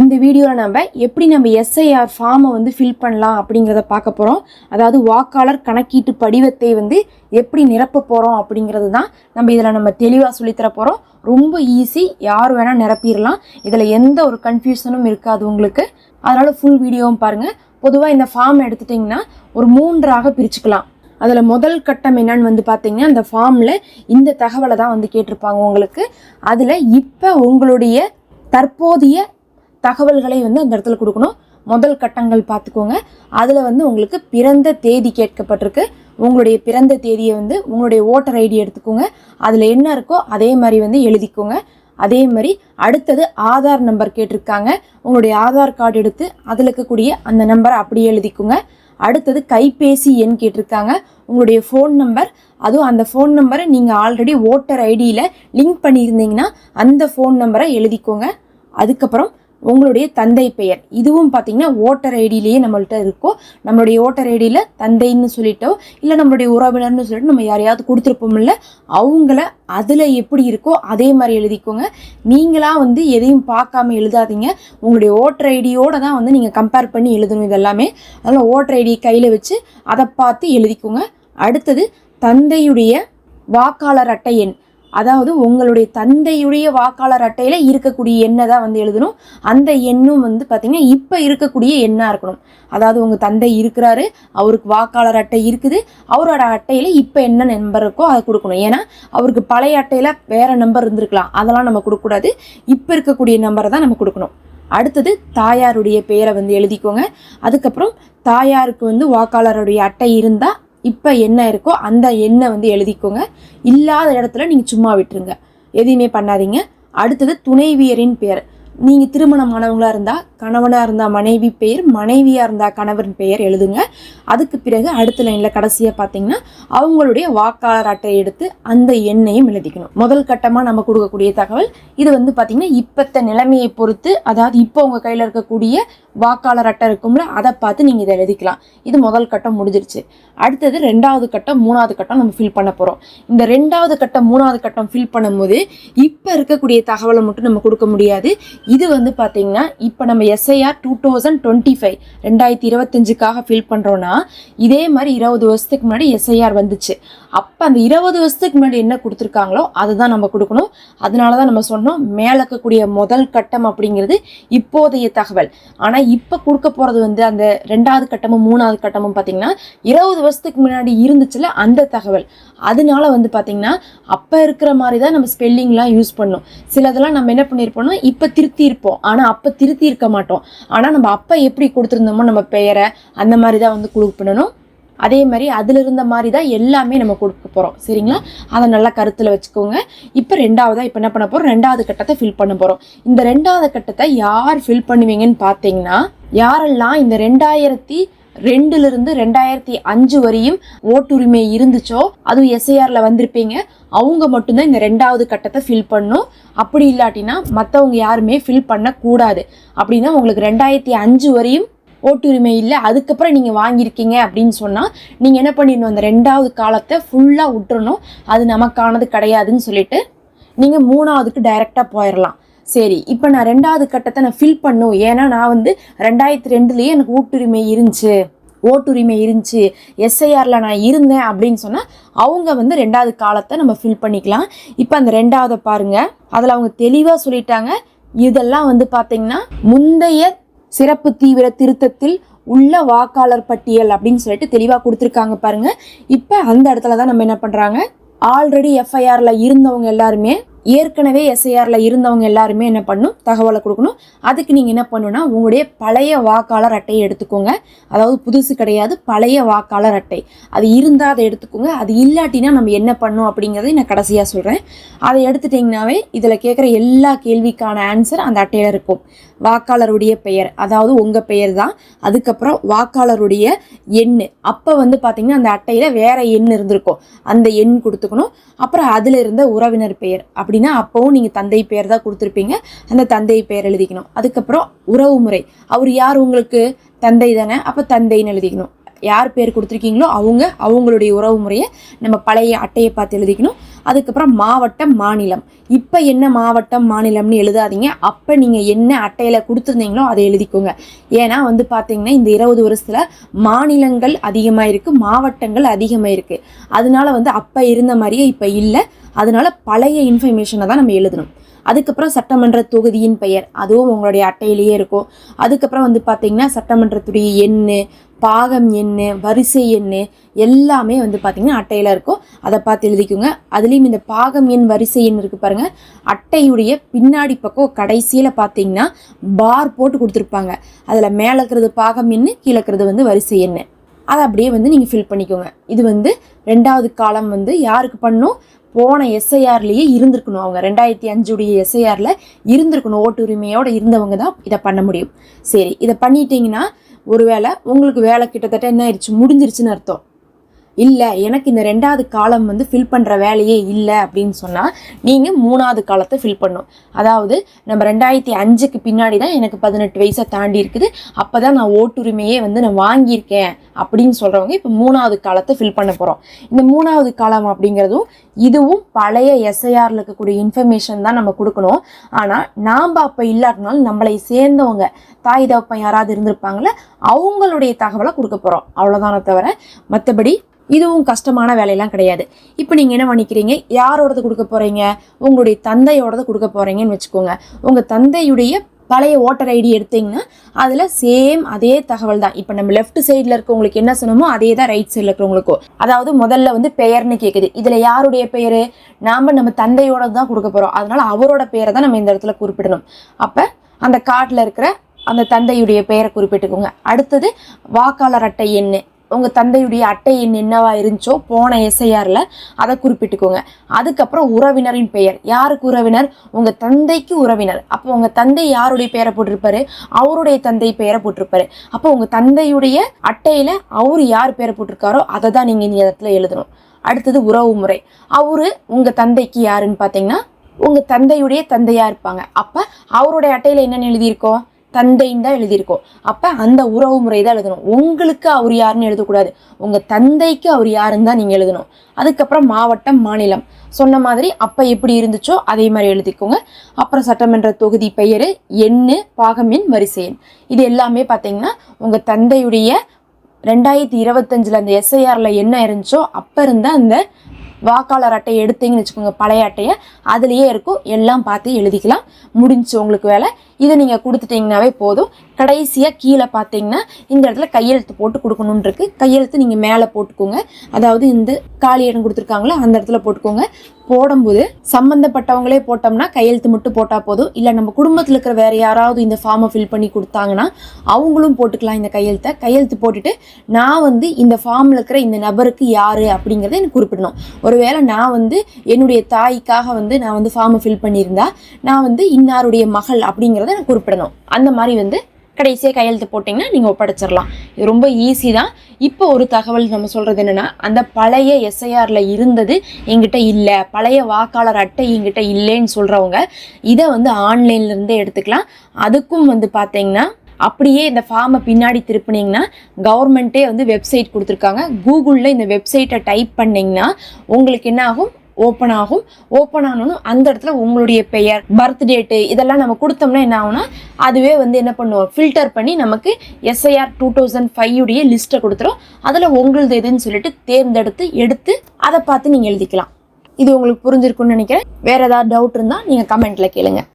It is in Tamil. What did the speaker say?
இந்த வீடியோவில் நம்ம எப்படி நம்ம எஸ்ஐஆர் ஃபார்மை வந்து ஃபில் பண்ணலாம் அப்படிங்கிறத பார்க்க போகிறோம் அதாவது வாக்காளர் கணக்கீட்டு படிவத்தை வந்து எப்படி நிரப்ப போகிறோம் அப்படிங்கிறது தான் நம்ம இதில் நம்ம தெளிவாக சொல்லித்தர போகிறோம் ரொம்ப ஈஸி யார் வேணால் நிரப்பிடலாம். இதில் எந்த ஒரு கன்ஃபியூஷனும் இருக்காது உங்களுக்கு. அதனால் ஃபுல் வீடியோவும் பாருங்கள் பொதுவாக இந்த ஃபார்ம் எடுத்துட்டிங்கன்னா ஒரு மூன்றாக பிரிச்சுக்கலாம். அதில் முதல் கட்டம் என்னன்னு வந்து பார்த்தீங்கன்னா அந்த ஃபார்மில் இந்த தகவலை தான் வந்து கேட்டிருப்பாங்க உங்களுக்கு. அதில் இப்போ உங்களுடைய தற்போதைய தகவல்களை வந்து அந்த இடத்துல கொடுக்கணும். முதல் கட்டங்கள் பார்த்துக்கோங்க. அதில் வந்து உங்களுக்கு பிறந்த தேதி கேட்கப்பட்டிருக்கு. உங்களுடைய பிறந்த தேதியை வந்து உங்களுடைய ஓட்டர் ஐடி எடுத்துக்கோங்க. அதில் என்ன இருக்கோ அதே மாதிரி வந்து எழுதிக்கோங்க. அதே மாதிரி அடுத்தது ஆதார் நம்பர் கேட்டிருக்காங்க. உங்களுடைய ஆதார் கார்டு எடுத்து அதில் இருக்கக்கூடிய அந்த நம்பரை அப்படியே எழுதிக்கோங்க. அடுத்தது கைபேசி எண் கேட்டிருக்காங்க. உங்களுடைய ஃபோன் நம்பர் அதுவும் அந்த ஃபோன் நம்பரை நீங்கள் ஆல்ரெடி ஓட்டர் ஐடியில் லிங்க் பண்ணியிருந்தீங்கன்னா அந்த ஃபோன் நம்பரை எழுதிக்கோங்க. அதுக்கப்புறம் உங்களுடைய தந்தை பெயர். இதுவும் பார்த்தீங்கன்னா ஓட்டர் ஐடியிலேயே நம்மள்கிட்ட இருக்கும் நம்மளுடைய ஓட்டர் ஐடியில் தந்தைன்னு சொல்லிட்டோ இல்லை நம்மளுடைய உறவினர்னு சொல்லிட்டு நம்ம யாரையாவது கொடுத்துருப்போம்ல அவங்கள அதில் எப்படி இருக்கோ அதே மாதிரி எழுதிக்கோங்க. நீங்களாக வந்து எதையும் பார்க்காம எழுதாதீங்க. உங்களுடைய ஓட்டர் ஐடியோடு தான் வந்து நீங்கள் கம்பேர் பண்ணி எழுதணும் இதெல்லாமே. அதனால் ஓட்டர் ஐடி கையில் வச்சு அதை பார்த்து எழுதிக்கோங்க. அடுத்தது தந்தையுடைய வாக்காளர் அட்டை எண். அதாவது உங்களுடைய தந்தையுடைய வாக்காளர் அட்டையில் இருக்கக்கூடிய எண்ணை தான் வந்து எழுதணும். அந்த எண்ணும் வந்து பார்த்திங்கன்னா இப்போ இருக்கக்கூடிய எண்ணாக இருக்கணும். அதாவது உங்கள் தந்தை இருக்கிறாரு அவருக்கு வாக்காளர் அட்டை இருக்குது அவரோட அட்டையில் இப்போ என்ன நம்பர் இருக்கோ அதை கொடுக்கணும். ஏன்னா அவருக்கு பழைய அட்டையில் வேறு நம்பர் இருந்திருக்கலாம். அதெல்லாம் நம்ம கொடுக்கக்கூடாது. இப்போ இருக்கக்கூடிய நம்பரை தான் நம்ம கொடுக்கணும். அடுத்தது தாயாருடைய பெயரை வந்து எழுதிக்கோங்க. அதுக்கப்புறம் தாயாருக்கு வந்து வாக்காளருடைய அட்டை இருந்தால் இப்போ என்ன இருக்கோ அந்த எண்ணை வந்து எழுதிக்கோங்க. இல்லாத இடத்துல நீங்கள் சும்மா விட்டுருங்க. எதையுமே பண்ணாதீங்க. அடுத்தது துணைவியரின் பெயர். நீங்கள் திருமணமானவங்களாக இருந்தால் கணவனாக இருந்தால் மனைவி பெயர் மனைவியாக இருந்தால் கணவரின் பெயர் எழுதுங்க. அதுக்கு பிறகு அடுத்த லைனில் கடைசியாக பார்த்தீங்கன்னா அவங்களுடைய வாக்காளர் அட்டை எடுத்து அந்த எண்ணையும் எழுதிக்கணும். முதல் கட்டமாக நம்ம கொடுக்கக்கூடிய தகவல் இது வந்து பார்த்திங்கன்னா இப்பத்த நிலைமையை பொறுத்து அதாவது இப்போ உங்கள் கையில் இருக்கக்கூடிய வாக்காளர் அட்டை இருக்கும்ல அதை பார்த்து நீங்கள் இதை எழுதிக்கலாம். இது முதல் கட்டம் முடிஞ்சிருச்சு. அடுத்தது ரெண்டாவது கட்டம் மூணாவது கட்டம் நம்ம ஃபில் பண்ண போகிறோம் இந்த ரெண்டாவது கட்டம் மூணாவது கட்டம் ஃபில் பண்ணும்போது இப்போ இருக்கக்கூடிய தகவலை மட்டும் நம்ம கொடுக்க முடியாது. இது வந்து பார்த்திங்கன்னா இப்போ நம்ம SIR two thousand twenty five ரெண்டாயிரத்தி இருபத்தஞ்சுக்காக ஃபில் பண்ணுறோன்னா இதே மாதிரி இருபது வருஷத்துக்கு முன்னாடி எஸ்ஐஆர் வந்துச்சு. அப்போ அந்த இருபது வருஷத்துக்கு முன்னாடி என்ன கொடுத்துருக்காங்களோ அதை தான் நம்ம கொடுக்கணும். அதனால தான் நம்ம சொன்னோம் மேலே இருக்கக்கூடிய முதல் கட்டம் அப்படிங்கிறது இப்போதைய தகவல். ஆனால் இப்போ கொடுக்க போகிறது வந்து அந்த ரெண்டாவது கட்டமும் மூணாவது கட்டமும் பார்த்தீங்கன்னா இருபது வருஷத்துக்கு முன்னாடி இருந்துச்சுல அந்த தகவல். அதனால வந்து பார்த்தீங்கன்னா அப்போ இருக்கிற மாதிரி தான் நம்ம ஸ்பெல்லிங்லாம் யூஸ் பண்ணோம் சிலதெல்லாம் நம்ம என்ன பண்ணியிருப்போம்னா இப்போ திருத்தி இருப்போம் ஆனால் அப்போ திருத்தி இருக்க மாட்டோம். ஆனால் நம்ம அப்போ எப்படி கொடுத்துருந்தோமோ நம்ம பெயரை அந்த மாதிரி தான் வந்து கொடுக்கணும். அதே மாதிரி அதில் இருந்த மாதிரி தான் எல்லாமே நம்ம கொடுக்க போகிறோம் சரிங்களா? அதை நல்லா கருத்தில் வச்சுக்கோங்க. இப்போ ரெண்டாவதாக இப்போ என்ன பண்ண போகிறோம் ரெண்டாவது கட்டத்தை ஃபில் பண்ண போகிறோம் இந்த ரெண்டாவது கட்டத்தை யார் ஃபில் பண்ணுவீங்கன்னு பார்த்தீங்கன்னா யாரெல்லாம் இந்த ரெண்டாயிரத்தி ரெண்டுலேருந்து ரெண்டாயிரத்தி அஞ்சு வரையும் ஓட்டுரிமை இருந்துச்சோ அதுவும் எஸ்ஐஆரில் வந்திருப்பீங்க. அவங்க மட்டும்தான் இந்த ரெண்டாவது கட்டத்தை ஃபில் பண்ணும். அப்படி இல்லாட்டினா மற்றவங்க யாருமே ஃபில் பண்ணக்கூடாது. அப்படின்னா உங்களுக்கு ரெண்டாயிரத்தி அஞ்சு வரையும் ஓட்டுரிமை இல்லை அதுக்கப்புறம் நீங்கள் வாங்கியிருக்கீங்க அப்படின்னு சொன்னால் நீங்கள் என்ன பண்ணிடணும் அந்த ரெண்டாவது காலத்தை ஃபுல்லாக விட்டுறணும். அது நமக்கானது கிடையாதுன்னு சொல்லிட்டு நீங்கள் மூணாவதுக்கு டைரெக்டாக போயிடலாம் சரி இப்போ நான் ரெண்டாவது கட்டத்தை நான் ஃபில் பண்ணும். ஏன்னா நான் வந்து ரெண்டாயிரத்தி ரெண்டுலேயே எனக்கு ஓட்டுரிமை இருந்துச்சு. ஓட்டுரிமை இருந்துச்சு. எஸ்ஐஆரில் நான் இருந்தேன் அப்படின்னு சொன்னால் அவங்க வந்து ரெண்டாவது காலத்தை நம்ம ஃபில் பண்ணிக்கலாம். இப்போ அந்த ரெண்டாவதை பாருங்கள் அதில் அவங்க தெளிவாக சொல்லிட்டாங்க. இதெல்லாம் வந்து பார்த்திங்கன்னா முந்தைய சிறப்பு தீவிர திருத்தத்தில் உள்ள வாக்காளர் பட்டியல் அப்படின்னு சொல்லிட்டு தெளிவாக கொடுத்துருக்காங்க பாருங்க. இப்போ அந்த இடத்துல தான் நம்ம என்ன பண்ணுறாங்க ஆல்ரெடி எஃப்ஐஆரில் இருந்தவங்க எல்லாருமே ஏற்கனவே எஸ்ஐஆரில் இருந்தவங்க எல்லாருமே என்ன பண்ணும்? தகவலை கொடுக்கணும். அதுக்கு நீங்கள் என்ன பண்ணணும்னா உங்களுடைய பழைய வாக்காளர் அட்டையை எடுத்துக்கோங்க. அதாவது புதுசு கிடையாது பழைய வாக்காளர் அட்டை. அது இருந்தால் அதை எடுத்துக்கோங்க. அது இல்லாட்டினா நம்ம என்ன பண்ணணும் அப்படிங்கிறதை நான் கடைசியாக சொல்கிறேன் அதை எடுத்துட்டிங்கனாவே இதில் கேட்குற எல்லா கேள்விக்கான ஆன்சர் அந்த அட்டையில் இருக்கும். வாக்காளருடைய பெயர். அதாவது உங்கள் பெயர் தான். அதுக்கப்புறம் வாக்காளருடைய எண் அப்போ வந்து பார்த்திங்கன்னா அந்த அட்டையில் வேறு எண் இருந்திருக்கும். அந்த எண் கொடுத்துக்கணும். அப்புறம் அதில் இருந்த உறவினர் பெயர். அப்படின்னா அப்போவும் நீங்கள் தந்தை பெயர் தான் கொடுத்துருப்பீங்க. அந்த தந்தை பெயர் எழுதிக்கணும். அதுக்கப்புறம் உறவு முறை. அவர் யார்? உங்களுக்கு தந்தை தானே. அப்போ தந்தைன்னு எழுதிக்கணும். யார் பேர் கொடுத்துருக்கீங்களோ அவங்க அவங்களுடைய உறவு முறையை நம்ம பழைய அட்டையை பார்த்து எழுதிக்கணும். அதுக்கப்புறம் மாவட்டம் மாநிலம். இப்போ என்ன மாவட்டம் மாநிலம்னு எழுதாதீங்க. அப்போ நீங்கள் என்ன அட்டையில் கொடுத்துருந்தீங்களோ அதை எழுதிக்கோங்க. ஏன்னா வந்து பார்த்தீங்கன்னா இந்த இருபது வருஷத்தில் மாநிலங்கள் அதிகமாக இருக்குது மாவட்டங்கள் அதிகமாக இருக்குது அதனால வந்து அப்போ இருந்த மாதிரியே இப்போ இல்லை. அதனால பழைய இன்ஃபர்மேஷனை தான் நம்ம எழுதணும். அதுக்கப்புறம் சட்டமன்ற தொகுதியின் பெயர். அதுவும் உங்களுடைய அட்டையிலேயே இருக்கும். அதுக்கப்புறம் வந்து பார்த்தீங்கன்னா சட்டமன்றத்துடைய எண்ணு பாகம் எண்ணு வரிசை எண்ணு எல்லாமே வந்து பார்த்தீங்கன்னா அட்டையில் இருக்கும். அதை பார்த்து எழுதிக்கோங்க. அதுலேயும் இந்த பாகம் எண் வரிசை எண் இருக்குது பாருங்கள் அட்டையுடைய பின்னாடி பக்கம் கடைசியில் பார்த்தீங்கன்னா பார் போட்டு கொடுத்துருப்பாங்க. அதில் மேலே இருக்கிறது பாகம் எண்ணு கீழே இருக்கிறது வந்து வரிசை எண்ணு. அதை அப்படியே வந்து நீங்கள் ஃபில் பண்ணிக்கோங்க. இது வந்து ரெண்டாவது காலம் வந்து யாருக்கு பண்ணும்? போன எஸ்ஐஆர்லேயே இருந்திருக்கணும் அவங்க. ரெண்டாயிரத்தி அஞ்சுடைய எஸ்ஐஆரில் இருந்திருக்கணும். ஓட்டு உரிமையோடு இருந்தவங்க தான் இதை பண்ண முடியும். சரி இதை பண்ணிட்டீங்கன்னா ஒருவேளை உங்களுக்கு வேலை கிட்டத்தட்ட என்ன ஆயிடுச்சு? முடிஞ்சிருச்சுன்னு அர்த்தம். இல்லை எனக்கு இந்த ரெண்டாவது காலம் வந்து ஃபில் பண்ணுற வேலையே இல்லை அப்படின்னு சொன்னால் நீங்கள் மூணாவது காலத்தை ஃபில் பண்ணும். அதாவது நம்ம ரெண்டாயிரத்தி அஞ்சுக்கு பின்னாடி தான் எனக்கு பதினெட்டு வயசை தாண்டி இருக்குது. அப்போ தான் நான் ஓட்டுரிமையே வந்து நான் வாங்கியிருக்கேன் அப்படின்னு சொல்கிறவங்க இப்போ மூணாவது காலத்தை ஃபில் பண்ண போகிறோம் இந்த மூணாவது காலம் அப்படிங்கிறதும் இதுவும் பழைய எஸ்ஐஆரில் இருக்கக்கூடிய இன்ஃபர்மேஷன் தான் நம்ம கொடுக்கணும். ஆனால் நாம் அப்போ இல்லாட்டினாலும் நம்மளை சேர்ந்தவங்க தாய் தகப்பன் யாராவது இருந்திருப்பாங்களே அவங்களுடைய தகவலை கொடுக்க போகிறோம் அவ்வளோதானே தவிர மற்றபடி இதுவும் கஷ்டமான வேலையெல்லாம் கிடையாது. இப்போ நீங்கள் என்ன பண்ணிக்கிறீங்க? யாரோடது கொடுக்க போகிறீங்க உங்களுடைய தந்தையோடது கொடுக்க போகிறீங்கன்னு வச்சுக்கோங்க. உங்கள் தந்தையுடைய பழைய ஓட்டர் ஐடி எடுத்தீங்கன்னா அதில் சேம் அதே தகவல் தான் இப்போ நம்ம லெஃப்ட் சைடில் இருக்கவங்களுக்கு என்ன சொன்னமோ அதே தான் ரைட் சைடில் இருக்கிறவங்களுக்கும் அதாவது முதல்ல வந்து பெயர்னு கேட்குது இதில் யாருடைய பெயர்? நாம் நம்ம தந்தையோட தான் கொடுக்க போகிறோம் அதனால் அவரோட பெயரை தான் நம்ம இந்த இடத்துல குறிப்பிடணும். அப்போ அந்த கார்டில் இருக்கிற அந்த தந்தையுடைய பெயரை குறிப்பிட்டுக்கோங்க. அடுத்தது வாக்காளர் அட்டை எண்ணு. உங்கள் தந்தையுடைய அட்டை எண் என்னவா இருந்துச்சோ போன எஸ்ஐஆரில் அதை குறிப்பிட்டுக்கோங்க. அதுக்கப்புறம் உறவினரின் பெயர். யாருக்கு உறவினர்? உங்கள் தந்தைக்கு உறவினர். அப்போ உங்கள் தந்தை யாருடைய பெயரை போட்டிருப்பாரு? அவருடைய தந்தை பெயரை போட்டிருப்பாரு. அப்போ உங்கள் தந்தையுடைய அட்டையில் அவர் யார் பெயரை போட்டிருக்காரோ அதை தான் நீங்கள் இந்த இடத்துல எழுதணும். அடுத்தது உறவு முறை. அவரு உங்கள் தந்தைக்கு யாருன்னு பார்த்தீங்கன்னா உங்கள் தந்தையுடைய தந்தையாக இருப்பாங்க. அப்போ அவருடைய அட்டையில் என்னென்னு எழுதியிருக்கோம்? தந்தைன்னு தான் எழுதியிருக்கோம். அப்போ அந்த உறவு முறை தான் எழுதணும். உங்களுக்கு அவர் யாருன்னு எழுதக்கூடாது. உங்கள் தந்தைக்கு அவர் யாருன்னு தான் நீங்கள் எழுதணும். அதுக்கப்புறம் மாவட்டம் மாநிலம். சொன்ன மாதிரி அப்போ எப்படி இருந்துச்சோ அதே மாதிரி எழுதிக்கோங்க. அப்புறம் சட்டமன்ற தொகுதி பெயர் எண்ணு பாகமின் எண் வரிசை எண் இது எல்லாமே பார்த்தீங்கன்னா உங்கள் தந்தையுடைய ரெண்டாயிரத்தி இருபத்தஞ்சில் அந்த எஸ்ஐஆரில் என்ன இருந்துச்சோ அப்போ இருந்த அந்த வாக்காளர் அட்டை எடுத்தீங்கன்னு வச்சுக்கோங்க பழைய அட்டையை. அதுலேயே இருக்கும். எல்லாம் பார்த்து எழுதிக்கலாம். முடிஞ்சு உங்களுக்கு வேலை. இதை நீங்கள் கொடுத்துட்டிங்கனாவே போதும். கடைசியாக கீழே பார்த்தீங்கன்னா இந்த இடத்துல கையெழுத்து போட்டு கொடுக்கணுன்ருக்கு கையெழுத்து நீங்கள் மேலே போட்டுக்கோங்க. அதாவது இந்த காலி இடம் கொடுத்துருக்காங்களோ அந்த இடத்துல போட்டுக்கோங்க. போடும்போது சம்மந்தப்பட்டவங்களே போட்டோம்னா கையெழுத்து மட்டும் போட்டால் போதும். இல்லை நம்ம குடும்பத்தில் இருக்கிற வேறு யாராவது இந்த ஃபார்மை ஃபில் பண்ணி கொடுத்தாங்கன்னா அவங்களும் போட்டுக்கலாம் இந்த கையெழுத்தை. கையெழுத்து போட்டுட்டு நான் வந்து இந்த ஃபார்மில் இருக்கிற இந்த நபருக்கு யார் அப்படிங்கிறத எனக்கு குறிப்பிடணும். ஒருவேளை நான் வந்து என்னுடைய தாய்க்காக வந்து நான் வந்து ஃபார்மை ஃபில் பண்ணியிருந்தா நான் வந்து இன்னாருடைய மகள் அப்படிங்கிறத எனக்கு குறிப்பிடணும். அந்த மாதிரி வந்து கடைசியாக கையெழுத்து போட்டிங்கன்னா நீங்கள் ஒப்படைச்சிடலாம் இது ரொம்ப ஈஸி தான். இப்போ ஒரு தகவல் நம்ம சொல்கிறது என்னென்னா அந்த பழைய எஸ்ஐஆரில் இருந்தது எங்கிட்ட இல்லை. பழைய வாக்காளர் அட்டை எங்கிட்ட இல்லைன்னு சொல்கிறவங்க இதை வந்து ஆன்லைன்லேருந்தே எடுத்துக்கலாம். அதுக்கும் வந்து பார்த்தீங்கன்னா அப்படியே இந்த ஃபார்மை பின்னாடி திருப்பினீங்கன்னா கவர்மெண்ட்டே வந்து வெப்சைட் கொடுத்துருக்காங்க. கூகுளில் இந்த வெப்சைட்டை டைப் பண்ணிங்கன்னா உங்களுக்கு என்ன ஆகும்? ஓப்பன் ஆகும். ஓப்பன் ஆனோன்னு அந்த இடத்துல உங்களுடைய பெயர் பர்த் டேட்டு இதெல்லாம் நம்ம கொடுத்தோம்னா என்ன ஆகும்னா அதுவே வந்து என்ன பண்ணுவோம்? ஃபில்டர் பண்ணி நமக்கு எஸ்ஐஆர் டூ தௌசண்ட் ஃபைவ் உடைய லிஸ்ட்டை கொடுத்துரும். அதில் உங்களுது எதுன்னு சொல்லிட்டு தேர்ந்தெடுத்து எடுத்து அதை பார்த்து நீங்கள் எழுதிக்கலாம். இது உங்களுக்கு புரிஞ்சிருக்குன்னு நினைக்கிறேன். வேறு ஏதாவது டவுட் இருந்தால் நீங்கள் கமெண்ட்டில் கேளுங்கள்